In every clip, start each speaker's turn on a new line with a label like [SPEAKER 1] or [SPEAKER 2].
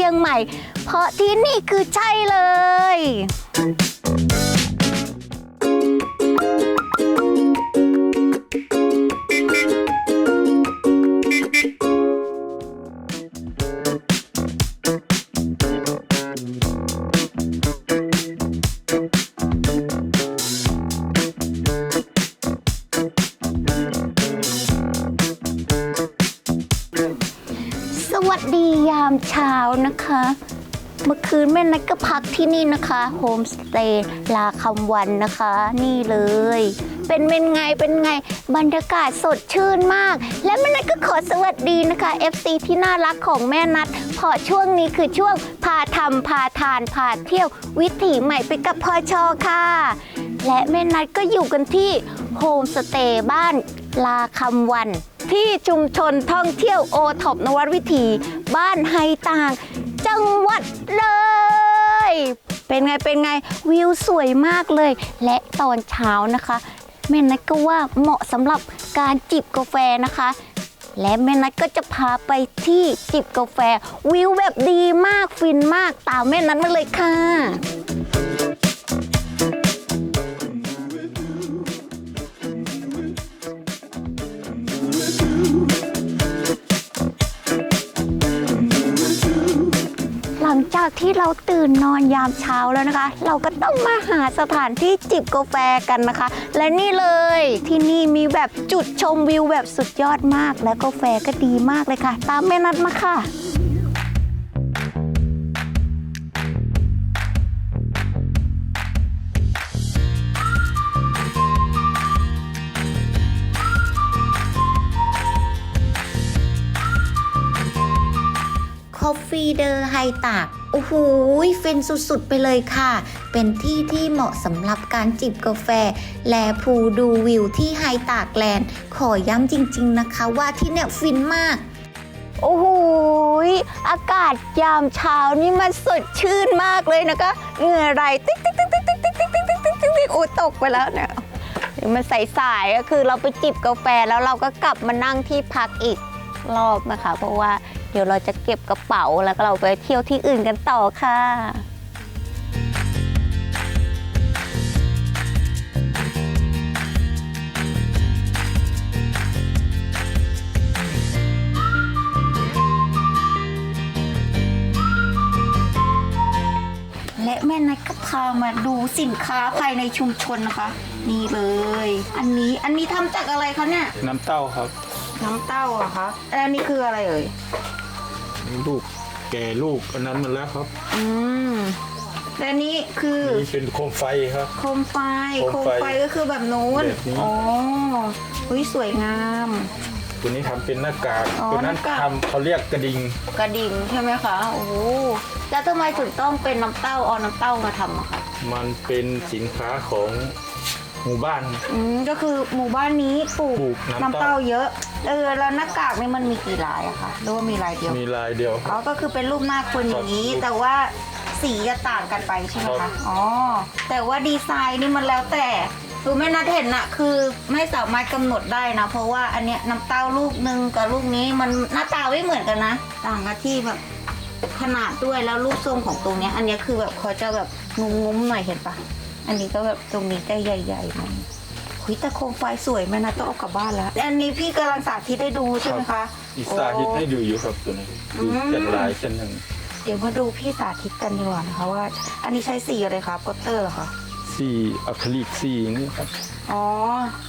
[SPEAKER 1] ชียงใหม่ เพราะที่นี่คือใช่เลย นะคะ เมื่อคืนแม่นัดก็พักที่นี่นะคะโฮมสเตย์ลาคำวันนะคะ นี่เลย เป็นเป็นไงเป็นไงบรรยากาศสดชื่นมาก และแม่นัดก็ขอสวัสดีนะคะ FC ที่น่ารักของแม่นัดเพราะช่วงนี้คือช่วงพาทำพาทานพาเที่ยววิถีใหม่ไปกับพอชอค่ะ และแม่นัดก็อยู่กันที่โฮมสเตย์บ้านลาคำวัน ที่ชุมชนท่องเที่ยวโอท็อปนวัดวิถี บ้านไฮต่าง จังหวัดเลย เป็นไงเป็นไงวิวสวยมากเลย และตอนเช้านะคะ แม่นัทก็ว่าเหมาะสำหรับการจิบกาแฟนะคะและแม่นัทก็จะพาไปที่จิบกาแฟ วิวแบบดีมากฟินมากตามแม่นัทมาเลยค่ะ เราตื่นนอนยามเช้าแล้วนะคะ เราก็ต้องมาหาสถานที่จิบกาแฟกันนะคะ และนี่เลยที่นี่มีแบบจุดชมวิวแบบสุดยอดมาก และกาแฟก็ดีมากเลยค่ะ ตามแม่นัดมาค่ะคอฟฟี่เดอร์ไฮตาก โอ้โหฟินสุดๆ ไปเลยค่ะ เป็นที่ที่เหมาะสำหรับการจิบกาแฟ และพูดูวิวที่ไฮตากแลนด์ ขอย้ำจริงๆนะคะว่าที่เนี่ยฟินมาก โอ้โหอากาศยามเช้านี่มันสดชื่นมากเลยนะคะ เหงื่อไหลติ๊กติ๊กติ๊กติ๊กติ๊กติ๊กติ๊กติ๊กติ๊กติ๊กติ๊กตกโอ้ตกไปแล้วเนี่ยมันสายๆก็คือเราไปจิบกาแฟแล้วเราก็กลับมานั่งที่พักอีกรอบนะคะ เพราะว่า เดี๋ยวเราจะเก็บกระเป๋าแล้วก็เราไปเที่ยวที่อื่นกันต่อค่ะ และแม่นัทก็พามาดูสินค้าภายในชุมชนนะคะ นี่เลย อันนี้อันนี้ทำจากอะไรคะเนี่ย
[SPEAKER 2] น้ำเต้าครับ
[SPEAKER 1] น้ำเต้าเหรอะคะแล้วอันนี้คืออะไรเอ่ย
[SPEAKER 2] ลูกแก่ลูกอันนั้นมาแล้วครับ
[SPEAKER 1] อืมและอันนี้คือ
[SPEAKER 2] นี่เป็นโคมไฟครับ
[SPEAKER 1] โคมไฟ
[SPEAKER 2] โคมไฟ
[SPEAKER 1] ก็คือแบบนู้น
[SPEAKER 2] แบบนี้
[SPEAKER 1] อ๋ออุ้ยสวยงาม
[SPEAKER 2] ตัวนี้ทำเป็นหน้ากาก
[SPEAKER 1] อ๋อ
[SPEAKER 2] ตัวนั้น
[SPEAKER 1] หน้ากาก
[SPEAKER 2] ทำเขาเรียกกระดิ่ง
[SPEAKER 1] กระดิ่งใช่ไหมคะ โอ้โหแล้วทำไมถึงต้องเป็นน้ำเต้าเอาน้ำเต้ามาทำอะคะ
[SPEAKER 2] มันเป็นสินค้าของ หมู่บ้าน
[SPEAKER 1] อืมก็คือหมู่บ้านนี้ปลูก
[SPEAKER 2] ปลูกน้ำ
[SPEAKER 1] น้ำ
[SPEAKER 2] เต้า
[SPEAKER 1] เต้าเยอะ เออแล้วหน้ากากนี่มันมีกี่ลายอะคะหรือว่ามีลายเดียว
[SPEAKER 2] มีลายเดียวค
[SPEAKER 1] อ๋อ
[SPEAKER 2] รับ
[SPEAKER 1] ก็คือเป็นรูปหน้าคนอย่างนี้
[SPEAKER 2] ครับ
[SPEAKER 1] แต่ว่าสีจะต่างกันไปใช่ไหม
[SPEAKER 2] ครั
[SPEAKER 1] คะ
[SPEAKER 2] บ
[SPEAKER 1] อ๋อแต่ว่าดีไซน์นี่มันแล้วแต่คือแม่นัดเห็นอะคือไม่สามารถกำหนดได้นะ เพราะว่าอันเนี้ยน้ำเต้าลูกหนึ่งกับลูกนี้มันหน้าตาไม่เหมือนกันนะ ต่างกันที่แบบขนาดด้วยแล้วรูปทรงของตรงเนี้ยอันเนี้ยคือแบบเขาจะแบบงุ้มๆหน่อยเห็นปะ อันนี้ก็แบบตรงนี้จะใหญ่ๆหน่อยหุยแต่โคมไฟสวยแม่นัดต้องเอากลับบ้านแล้วอันนี้พี่กำลังสาธิตให้ดูใช่ไหมคะ
[SPEAKER 2] อีสาธิตให้ดูอยู่ครับตัวนี้ดู
[SPEAKER 1] อืม
[SPEAKER 2] เป็นลายเส้นหนึ่ง
[SPEAKER 1] เดี๋ยวมาดูพี่สาธิตกันดีกว่านะคะว่า อันนี้ใช้สีอะไรคะโปสเตอร์เหรอคะ
[SPEAKER 2] สีอะคริลิกสีนี่ครับ
[SPEAKER 1] อ๋อ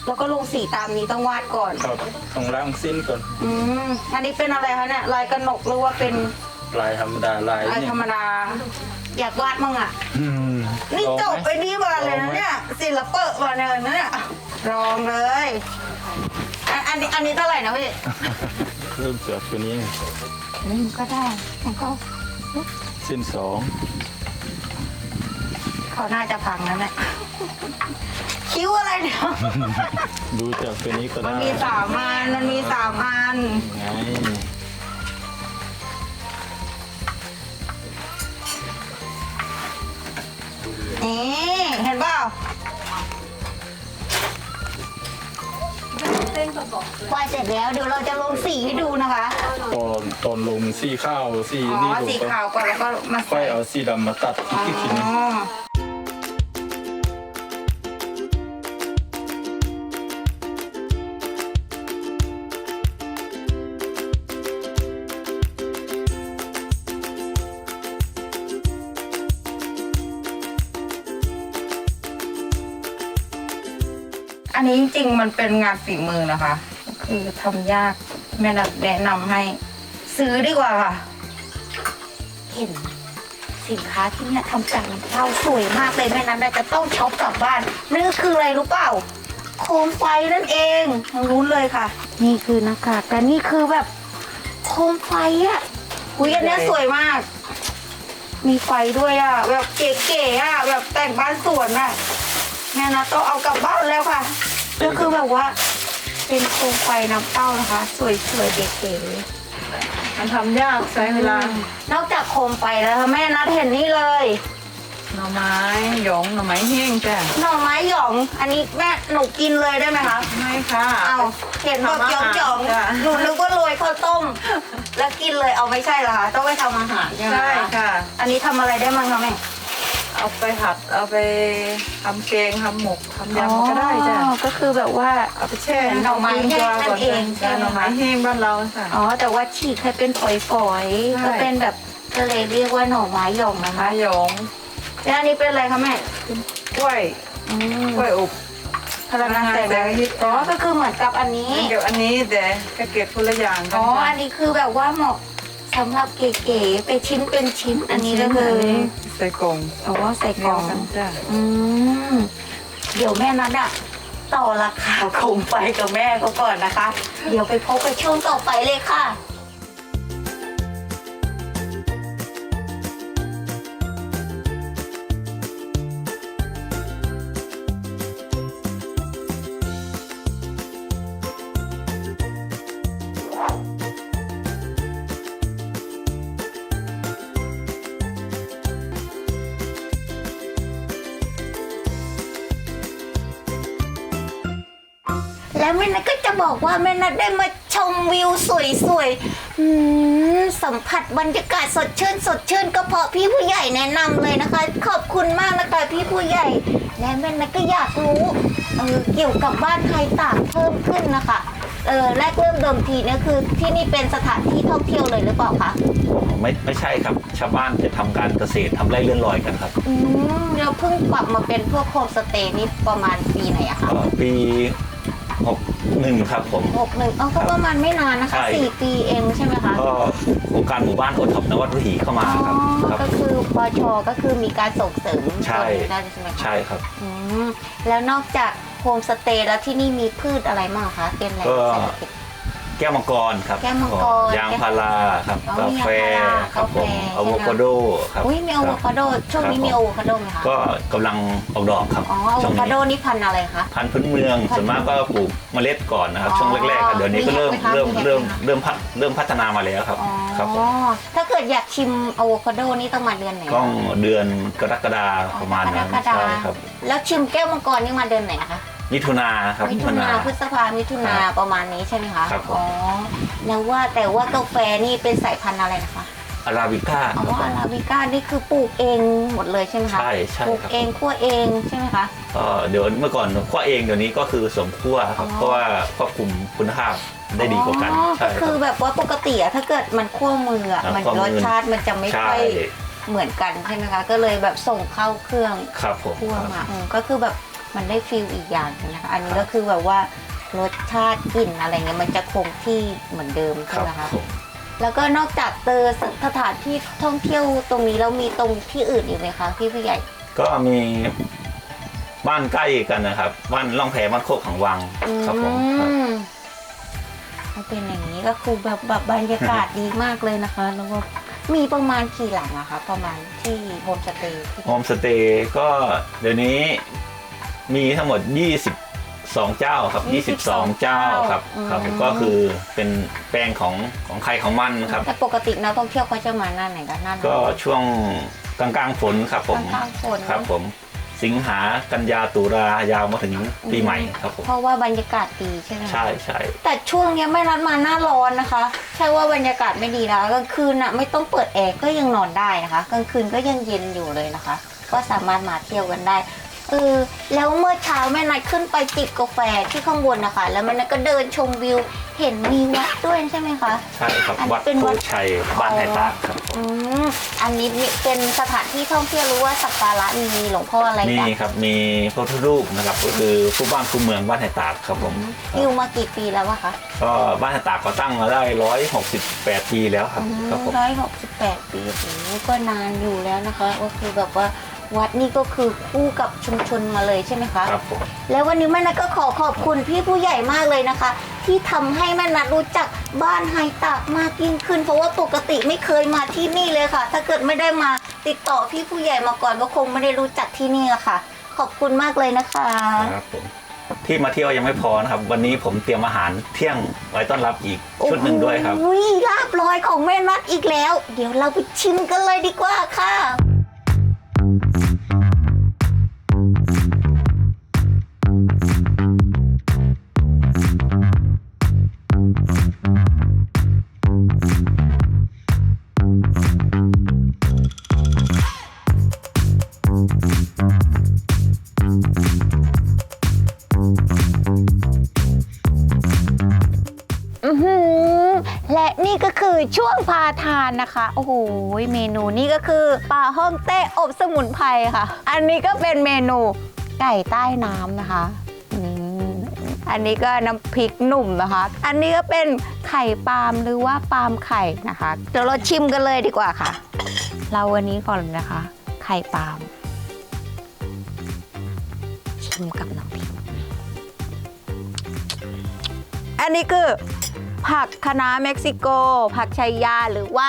[SPEAKER 1] แล้วก็ลงสีตามนี้ต้องวาดก่อน
[SPEAKER 2] ครับต้องล้างสิ้นก่อน
[SPEAKER 1] อืมอันนี้เป็นอะไรคะเนี่ยลายกระหนกหรือว่าเป็น
[SPEAKER 2] ลายธรรมดาลาย
[SPEAKER 1] ลาย
[SPEAKER 2] นี่
[SPEAKER 1] ธรรมดา อยากวาดมั่งอะ
[SPEAKER 2] อืม
[SPEAKER 1] นี่
[SPEAKER 2] ลอง
[SPEAKER 1] จบ
[SPEAKER 2] ไหม
[SPEAKER 1] ไปนี่มาเลย
[SPEAKER 2] ลอง
[SPEAKER 1] นะ
[SPEAKER 2] ไหม
[SPEAKER 1] เนี่ยศิลปะมาเนี่ยนะเนี่ยลองเลยอันอันนี้อันนี้เท่าไหร่นะพี่
[SPEAKER 2] เริ่มจากตัวนี้
[SPEAKER 1] นี่ก็ได้ของเขา
[SPEAKER 2] เส้นสอง
[SPEAKER 1] เขาน่าจะพังแล้วเนี่ยคิ้วอะไรเนี่ย
[SPEAKER 2] ดูจากตัวนี้ก็
[SPEAKER 1] มัน
[SPEAKER 2] ได้
[SPEAKER 1] มีสามอันมันมีสามอัน
[SPEAKER 2] ไง
[SPEAKER 1] นี่เห็นเปล่า
[SPEAKER 2] ต
[SPEAKER 3] วาดเสร็จแล้วเดี๋ยวเราจะลงสีให้ดูนะคะ
[SPEAKER 2] ตอนตอนลงสีข้าวสี
[SPEAKER 1] อ๋
[SPEAKER 2] นี่
[SPEAKER 1] อ
[SPEAKER 2] ลง
[SPEAKER 1] สี
[SPEAKER 2] ก็
[SPEAKER 1] ขาวก่อนแล้วก็มา
[SPEAKER 2] ค่อ
[SPEAKER 1] ใส่
[SPEAKER 2] ยเอาสีดำมาตัดอีกทีนึง
[SPEAKER 1] อ๋อ อันนี้จริงๆมันเป็นงานฝีมือนะคะ คือทำยากแม่นัดแนะนำให้ ซื้อดีกว่าค่ะ
[SPEAKER 3] เห็นสินค้าที่เนี่ยทำจากเต้าสวยมากเลยแม่นั้นน่จะต้องช็อปกลับบ้านนั่คืออะไรรู้เปล่าโคมไฟนั่นเองทางนู้นเลยค่ะ นี่คือหน้ากากแต่นี่คือแบบโคมไฟอะ
[SPEAKER 1] อุ้ยอันเนี้ยสวยมาก มีไฟด้วยอะแบบเก๋ๆอะแบบแต่งบ้านสวนอะแม่นะต้องเอากลับบ้านแล้วค่ะ ก็คือแบบว่าเป็นโคมไฟน้ำเต้านะคะ สวยๆเก๋
[SPEAKER 4] มันทำยากใช้เวลา
[SPEAKER 1] ๆนอกจากโคมไฟแล้วค่ะแม่นัดเห็นนี่เลย
[SPEAKER 4] หน่อไม้หยองหน่อไม้แห้งจ้ะ
[SPEAKER 1] หน่อไม้หยอง อันนี้แม่หนูกินเลยได้ไหมคะ
[SPEAKER 4] ไม่ค่ะ
[SPEAKER 1] เอาเห็นแบบหยองหยอง
[SPEAKER 4] จ้ะ
[SPEAKER 1] หนูนึกว่าโรยข้าวต้ม แล้วกินเลยเอาไม่ใช่เหรอคะต้องไปทำอาหารใช่ไหม
[SPEAKER 4] ใช่
[SPEAKER 1] คะ
[SPEAKER 4] ค่ะ
[SPEAKER 1] อันนี้ทำอะไรได้มั้งคะแม่
[SPEAKER 4] เอาไปผัดเอาไปทำแกงทำหมกทำยำก็ได้จ้ะ
[SPEAKER 1] อ๋อก็คือแบบว่า
[SPEAKER 4] เอาไปแช่
[SPEAKER 1] หน่อไม้แห้งนั่นเอง
[SPEAKER 4] จ้ะหน่อไม้แห้งบ้านเราค่ะ
[SPEAKER 1] อ๋อ แต่ว่าฉีกให้เป็นฝอย
[SPEAKER 4] ใช่
[SPEAKER 1] ๆก็เป็นแบบก็เลยเรียกว่าหน่อไม้หย่องนะคะ
[SPEAKER 4] ไม้หยอง
[SPEAKER 1] แล้วอันนี้เป็นอะไรคะแม่
[SPEAKER 4] กล้วย
[SPEAKER 1] อืม
[SPEAKER 4] กล้วยอบ
[SPEAKER 1] พลังงานแสง
[SPEAKER 4] พลังงานแสงอาทิตย์
[SPEAKER 1] อ๋อก็คือเหมือนกับอันนี้
[SPEAKER 4] เกี่ยวอันนี้แต่ก็เก็บคนละอย่างกั
[SPEAKER 1] อ๋อ
[SPEAKER 4] ค่ะ
[SPEAKER 1] อันนี้คือแบบว่าเหมาะ สำหรับเก๋ๆเป็นชิ้นเป็นชิ้นอันนี้ก็คือ
[SPEAKER 4] อันนี้ใส่กล่อง
[SPEAKER 1] อ๋อใส่ก
[SPEAKER 4] เดี
[SPEAKER 1] ล่
[SPEAKER 4] ย
[SPEAKER 1] อ
[SPEAKER 4] ว
[SPEAKER 1] ง
[SPEAKER 4] กันจ้ะ
[SPEAKER 1] อืมเดี๋ยวแม่นัดอะต่อราคาโคมไฟกับแม่เขาก่อนนะคะ เดี๋ยวไปพบกับช่วงต่อไปเลยค่ะ บอกว่าแม่นัทได้มาชมวิวสวยๆอืมสัมผัสบรรยากาศสดชื่นสดชื่นก็เพราะพี่ผู้ใหญ่แนะนำเลยนะคะ ขอบคุณมากนะคะพี่ผู้ใหญ่ และแม่นัทก็อยากรู้เออเกี่ยวกับบ้านไทยต่างเพิ่มขึ้นนะคะเออแรกเริ่มเดิมทีเนี่ยคือ ที่นี่เป็นสถานที่ท่องเที่ยวเลยหรือเปล่าคะ
[SPEAKER 5] ไม่ไม่ใช่ครับ ชาวบ้านจะทำการเกษตรทำไร่เลื่อนลอยกันครับ
[SPEAKER 1] อืมเราเพิ่งปรับมาเป็นพวกโฮมสเตย์นี่ประมาณปีไหนอะคะ
[SPEAKER 5] เอ่อปี หกหนึ่งครับผม
[SPEAKER 1] หกหนึ่งเออก็ประมาณไม่นานนะคะ
[SPEAKER 5] ใช่
[SPEAKER 1] สี่ปีเองใช่ไหมคะ
[SPEAKER 5] ก็โครงการหมู่บ้านโอท็อปนวัดวิถีเข้ามา
[SPEAKER 1] อ๋อ
[SPEAKER 5] ครับครับ
[SPEAKER 1] ก็คือปชก็คือมีการส่งเสริม
[SPEAKER 5] ใช่
[SPEAKER 1] ตรงนี้ได้ใช่ไหมคะ
[SPEAKER 5] ใช่ครับ
[SPEAKER 1] อืมแล้วนอกจากโฮมสเตย์แล้วที่นี่มีพืชอะไรบ้างคะเป็นอะไร
[SPEAKER 5] ก็
[SPEAKER 1] เศรษฐกิจ
[SPEAKER 5] แก้วมังกรครับ
[SPEAKER 1] แก้วมังกร
[SPEAKER 5] ยางพาราครับ
[SPEAKER 1] อ๋อกา
[SPEAKER 5] แฟ
[SPEAKER 1] มียางพารา
[SPEAKER 5] ครับผม
[SPEAKER 1] กาแฟ
[SPEAKER 5] อะโวคาโดครับ
[SPEAKER 1] อุ้ยมีอะโวคาโดช่วงนี้
[SPEAKER 5] ครับ
[SPEAKER 1] มีอะโวคาโดไหมคะ
[SPEAKER 5] ก็กำลังออกดอกครับ
[SPEAKER 1] อ๋ออะโว
[SPEAKER 5] ช่วง
[SPEAKER 1] คาโด
[SPEAKER 5] นี้
[SPEAKER 1] นี่พันธุ์อะไรคะ
[SPEAKER 5] พันธุ์พื้นเมืองส่วนมากก็ปลูกเมล็ดก่อนนะครับ
[SPEAKER 1] อ๋อ
[SPEAKER 5] ช่วงแรกๆครับเดี๋ยวนี้ก็เริ่ม
[SPEAKER 1] มีแยกไหมคะ
[SPEAKER 5] เริ่ม
[SPEAKER 1] มีแยกไหม
[SPEAKER 5] เริ่ม
[SPEAKER 1] คะ
[SPEAKER 5] เริ่มพัฒเริ่มพัฒนามาแล้วครับ
[SPEAKER 1] อ๋อ
[SPEAKER 5] ครับผม
[SPEAKER 1] ถ้าเกิดอยากชิมอะโวคาโดนี่ต้องมาเดือนไหน
[SPEAKER 5] ก็เดือนกรกฎาประมาณนั้น
[SPEAKER 1] กรกฎา
[SPEAKER 5] ใช่ครับ
[SPEAKER 1] แล้วชิมแก้วมังกรนี่มาเดือนไหนนะคะ
[SPEAKER 5] มิถุนาครับ
[SPEAKER 1] มิถุนาพฤษภามิถุนา
[SPEAKER 5] ครับ
[SPEAKER 1] ประมาณนี้ใช่ไหมคะ
[SPEAKER 5] ครับผม
[SPEAKER 1] อ๋อแล้วว่าแต่ว่ากาแฟนี่เป็นสายพันธุ์อะไรนะคะ
[SPEAKER 5] อาราบิก้า
[SPEAKER 1] อ๋อ
[SPEAKER 5] ครับผ
[SPEAKER 1] อามราบิก้านี่คือปลูกเองหมดเลยใช่ไหมคะ
[SPEAKER 5] ใช่ใช่
[SPEAKER 1] ปลูก
[SPEAKER 5] ครับ
[SPEAKER 1] เองคั่วเองใช่ไหมคะ
[SPEAKER 5] ก็เดี๋ยวเมื่อก่อนคั่วเองเดี๋ยวนี้ก็คือสมคั่วครับ
[SPEAKER 1] อ๋อ
[SPEAKER 5] เพราะว่าควบคุมคุณภาพได้ดีกว่ากัน
[SPEAKER 1] อ๋อ
[SPEAKER 5] ใช่
[SPEAKER 1] ก็
[SPEAKER 5] ค
[SPEAKER 1] คื
[SPEAKER 5] รั
[SPEAKER 1] อบ แบบว่าปกติอะถ้าเกิดมันคั่วมืออะ
[SPEAKER 5] อ่า
[SPEAKER 1] มัน
[SPEAKER 5] คั่วมื
[SPEAKER 1] ร
[SPEAKER 5] อ
[SPEAKER 1] สชาติมันจะไม่
[SPEAKER 5] ใช่
[SPEAKER 1] ค่อยเหมือนกันใช่ไหมคะ ก็เลยแบบส่งเข้าเครื่อง
[SPEAKER 5] ครับผม
[SPEAKER 1] คั่ว
[SPEAKER 5] ครับ
[SPEAKER 1] มาอืมก็คือแบบ มันได้ฟิลอีกอย่างหนึงนะคะ อันนี้ก็คือแบบว่ารสชาติกลิ่นอะไรเงี้ยมันจะคงที่เหมือนเดิม
[SPEAKER 5] ค
[SPEAKER 1] ใช่
[SPEAKER 5] รับ
[SPEAKER 1] ไหมคะ
[SPEAKER 5] ผม
[SPEAKER 1] แล้วก็นอกจากเจอสถานที่ท่องเที่ยวตรงนี้แล้วมีตรงที่อื่นอีกไหมคะพี่ผู้ใหญ่
[SPEAKER 5] ก็มีบ้านใกล้กันนะครับ บ้านล่องแพบ้านโคกขังวังครับผมครับ
[SPEAKER 1] อืมมันเป็นอย่างนี้ก็คือแบบแบบบรรยากาศดีมากเลยนะคะ แล้วก็มีประมาณกี่หลังอะคะ ประมาณที่โฮมสเตย์ที่
[SPEAKER 5] โฮมสเตย์ก็เดี๋ยวนี้ มีทั้งหมด 22 เจ้าครับ 22 เจ้าครับครับก็คือเป็นแปลงของของใครของมันครับ
[SPEAKER 1] แต่ปกตินักท่องเที่ยวเขาจะมาหน้าไหนกันหน้าหนาว
[SPEAKER 5] ก็ช่วงกลางๆฝนครับผม
[SPEAKER 1] กลางๆฝน
[SPEAKER 5] ครับผมสิงหากันยาตุลายาวมาถึงปีใหม่ครับผม
[SPEAKER 6] เพราะว่าบรรยากาศดีใช่ไหมคะ
[SPEAKER 5] ใช่ใช่
[SPEAKER 6] แต่ช่วงเนี้ยแม่นัดมาหน้าร้อนนะคะ ใช่ว่าบรรยากาศไม่ดีนะกลางคืนน่ะไม่ต้องเปิดแอร์ก็ยังนอนได้นะคะ กลางคืนก็ยังเย็นอยู่เลยนะคะ ก็สามารถมาเที่ยวกันได้ เออแล้วเมื่อเช้าแม่นัดขึ้นไปจิบกาแฟที่ข้างบนนะคะ แล้วแม่นัดก็เดินชมวิวเห็นมีวัดด้วยใช่ไหมคะ
[SPEAKER 5] ใช่ครับ
[SPEAKER 6] อันนี้
[SPEAKER 5] วัด
[SPEAKER 6] เป็น
[SPEAKER 5] โพ
[SPEAKER 6] วัด
[SPEAKER 5] ชัยบ้านไทยตากครับ
[SPEAKER 6] อืมอันนี้มีเป็นสถานที่ท่องเที่ยวรู้ว่าสักการะมีหลวงพ่ออะไร
[SPEAKER 5] มี
[SPEAKER 6] กัน
[SPEAKER 5] ครับมีพระพุทธรูปนะครับก็คือผู้บ้านผู้เมืองบ้านไทยตากครับผม
[SPEAKER 6] อยู่มากี่ปีแล้ววะคะ
[SPEAKER 5] ก็บ้านไทยตากก็ตั้งมาได้ร้อยหกสิบแปดปีแล้วครับครับผม
[SPEAKER 6] ร้อยหกสิบแปดปีโอ้โหก็นานอยู่แล้วนะคะก็คือแบบว่า วัดนี่ก็คือคู่กับชุมชนมาเลยใช่ไหมคะ
[SPEAKER 5] ครับผม
[SPEAKER 6] แล้ววันนี้แม่นัทก็ขอขอบคุณพี่ผู้ใหญ่มากเลยนะคะ ที่ทำให้แม่นัทรู้จักบ้านไฮตากมากยิ่งขึ้น เพราะว่าปกติไม่เคยมาที่นี่เลยค่ะ ถ้าเกิดไม่ได้มาติดต่อพี่ผู้ใหญ่มาก่อนก็คงไม่ได้รู้จักที่นี่อะค่ะ ขอบคุณมากเลยนะคะ
[SPEAKER 5] ครับผมที่มาเที่ยวยังไม่พอนะครับ วันนี้ผมเตรียมอาหารเที่ยงไว้ต้อนรับอีกชุดหนึ่งด้วยครับ
[SPEAKER 6] โอ้ยลาบลอยของแม่นัทอีกแล้ว เดี๋ยวเราไปชิมกันเลยดีกว่าค่ะ
[SPEAKER 1] คือช่วงพาทานนะคะ โอ้โห เมนูนี่ก็คือปลาฮ่องเต้อบสมุนไพรค่ะ อันนี้ก็เป็นเมนูไก่ใต้น้ำนะคะอันนี้ก็น้ำพริกหนุ่มนะคะ อันนี้ก็เป็นไข่ปาล์มหรือว่าปาล์มไข่นะคะ เดี๋ยวเราชิมกันเลยดีกว่าค่ะ เราวันนี้ก่อนนะคะ ไข่ปาล์มชิมกับน้ำพริก อันนี้คือ ผักคะน้าเม็กซิโก ผักชายาหรือว่า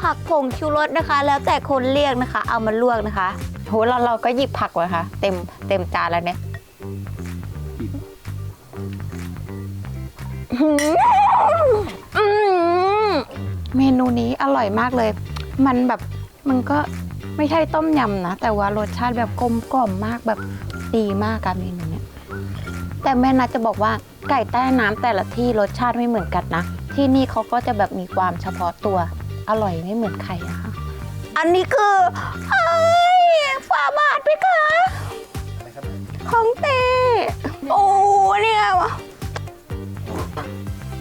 [SPEAKER 1] ผักผงชูรสนะคะ แล้วแต่คนเรียกนะคะ เอามาลวกนะคะโหเราเราก็หยิบผักไว้ค่ะ เต็มเต็มจานแล้วเนี่ยอื้อหืออืมเมนูนี้อร่อยมากเลย มันแบบมันก็ไม่ใช่ต้มยำนะ แต่ว่ารสชาติแบบกลมกล่อมมากแบบดีมากกับเมนูเนี้ยแต่แม่นัทจะบอกว่า ไก่ใต้น้ำแต่ละที่รสชาติไม่เหมือนกันนะ ที่นี่เขาก็จะแบบมีความเฉพาะตัวอร่อยไม่เหมือนใครอะค่ะอันนี้คือเอ้ยฝาบาทไหมคะของเต้โอ้เนี่ย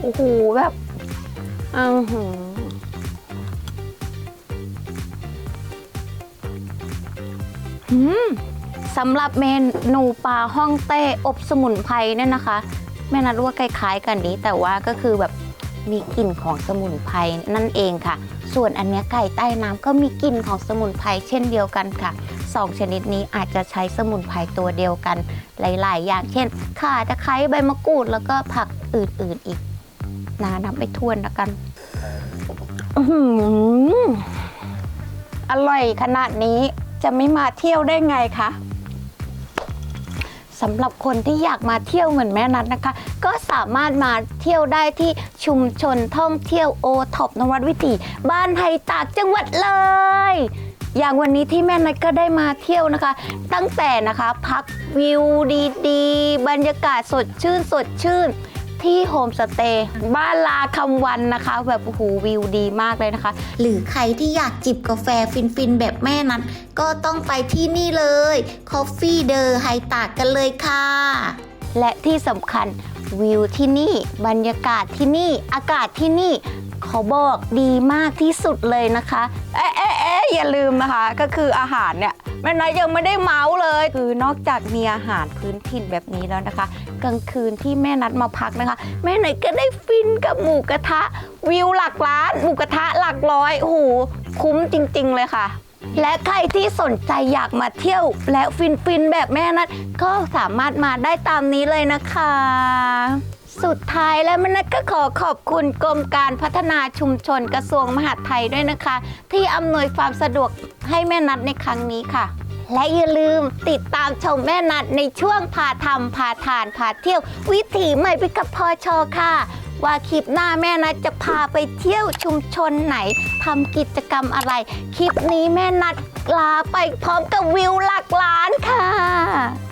[SPEAKER 1] โอ้โหแบบอือหือหืมสำหรับเมนูปลาฮ่องเต้อบสมุนไพรเนี่ยนะคะ แม่นัดว่าคล้ายๆ กันนี้ แต่ว่าก็คือแบบมีกลิ่นของสมุนไพรนั่นเองค่ะ ส่วนอันเนี้ยไก่ใต้น้ำก็มีกลิ่นของสมุนไพรเช่นเดียวกันค่ะสองชนิดนี้อาจจะใช้สมุนไพรตัวเดียวกัน หลาย ๆ อย่างเช่นข่าตะไคร้ใบมะกรูดแล้วก็ผักอื่นๆอีกนานับไปทวนแล้วกันออร่อยขนาดนี้จะไม่มาเที่ยวได้ไงคะ สำหรับคนที่อยากมาเที่ยวเหมือนแม่นัทนะคะ ก็สามารถมาเที่ยวได้ที่ชุมชนท่องเที่ยวโอท็อปนวัดวิถีบ้านไฮตากจังหวัดเลย อย่างวันนี้ที่แม่นัทก็ได้มาเที่ยวนะคะ ตั้งแต่นะคะพักวิวดีๆ บรรยากาศสดชื่นสดชื่น ที่โฮมสเตย์บ้านลาคำวันนะคะ แบบโอ้โหวิวดีมากเลยนะคะ
[SPEAKER 6] หรือใครที่อยากจิบกาแฟฟินๆ แบบแม่นั้น ก็ต้องไปที่นี่เลย Coffee เดอร์ไฮตากกันเลยค่ะ
[SPEAKER 1] และที่สำคัญวิวที่นี่ บรรยากาศที่นี่ อากาศที่นี่ ขาบอกดีมากที่สุดเลยนะคะ เอ๊ะเอ๊ะเอ๊ะอย่าลืมนะคะ ก็คืออาหารเนี่ยแม่นายยังไม่ได้เมาส์เลย คือนอกจากมีอาหารพื้นถิ่นแบบนี้แล้วนะคะ กลางคืนที่แม่นัดมาพักนะคะ แม่หน่อยก็ได้ฟินกับหมูกระทะ วิวหลักล้านหมูกระทะหลักร้อยโอ้โหคุ้มจริง ๆ เลยค่ะ และใครที่สนใจอยากมาเที่ยวและฟินๆแบบแม่นัดก็สามารถมาได้ตามนี้เลยนะคะ สุดท้ายแล้วแม่นัดก็ขอขอบคุณกรมการพัฒนาชุมชนกระทรวงมหาดไทยด้วยนะคะ ที่อำนวยความสะดวกให้แม่นัดในครั้งนี้ค่ะ และอย่าลืมติดตามชมแม่นัดในช่วงพาทำพาทานพาเที่ยว วิถีใหม่ไปกับพอชอค่ะ ว่าคลิปหน้าแม่นัดจะพาไปเที่ยวชุมชนไหนทำกิจกรรมอะไร คลิปนี้แม่นัดลาไปพร้อมกับวิวหลักล้านค่ะ